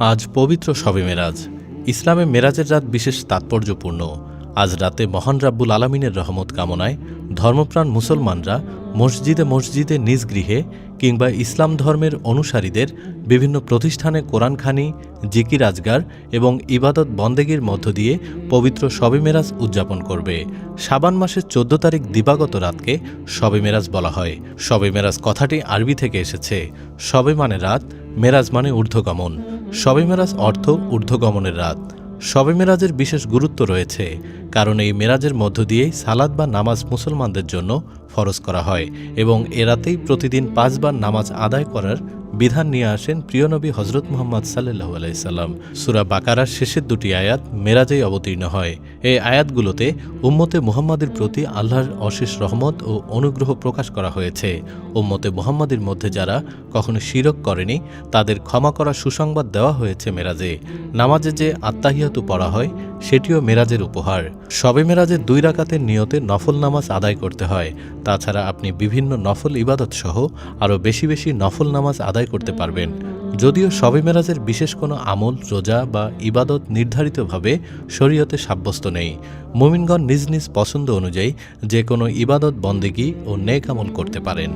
আজ পবিত্র শবে মেরাজ। ইসলামে মেরাজের রাত বিশেষ তাৎপর্যপূর্ণ। আজ রাতে মহান রাব্বুল আলমিনের রহমত কামনায় ধর্মপ্রাণ মুসলমানরা মসজিদে মসজিদে নিজ গৃহে কিংবা ইসলাম ধর্মের অনুসারীদের বিভিন্ন প্রতিষ্ঠানে কোরআনখানি, জিকির আজগার এবং ইবাদত বন্দেগীর মধ্য দিয়ে পবিত্র শবে মেরাজ উদযাপন করবে। শাবান মাসের চোদ্দ তারিখ দিবাগত রাতকে শবে মেরাজ বলা হয়। শবে মেরাজ কথাটি আরবি থেকে এসেছে। শবে মানে রাত, মেরাজ মানে ঊর্ধ্বগমন। শবে মেরাজ অর্থ ঊর্ধ্বগমনের রাত। শবে মেরাজের বিশেষ গুরুত্ব রয়েছে, কারণ এই মেরাজের মধ্য দিয়েই সালাদ বা নামাজ মুসলমানদের জন্য ফরজ করা হয় এবং এরাতেই রাতেই প্রতিদিন পাঁচবার নামাজ আদায় করার বিধান নিয়ে আসেন প্রিয়নবী হজরত মোহাম্মদ সাল্লু আলাইসাল্লাম সুরা বাকারার শেষের দুটি আয়াত মেরাজেই অবতীর্ণ হয়। এই আয়াতগুলোতে উম্মতে মুহাম্মাদের প্রতি আল্লাহর অশেষ রহমত ও অনুগ্রহ প্রকাশ করা হয়েছে। উম্মতে মুহাম্মাদের মধ্যে যারা কখনো শিরক করেনি, তাদের ক্ষমা করা সুসংবাদ দেওয়া হয়েছে মেরাজে। নামাজে যে আত্মাহিয়াতু পড়া হয় সেটিও মেরাজের উপহার। সবে মেরাজের দুই রাকাতের নিয়তে নফল নামাজ আদায় করতে হয়। তাছাড়া আপনি বিভিন্ন নফল ইবাদত সহ আরও বেশি বেশি নফল নামাজ আদায় করতে পারবেন। যদিও শবে মেরাজের বিশেষ কোনো আমল, রোজা বা ইবাদত নির্ধারিতভাবে শরীয়তে সাব্যস্ত নেই। মুমিনগণ নিজ নিজ পছন্দ অনুযায়ী যে কোনো ইবাদত, বন্দেগী ও নেক আমল করতে পারেন।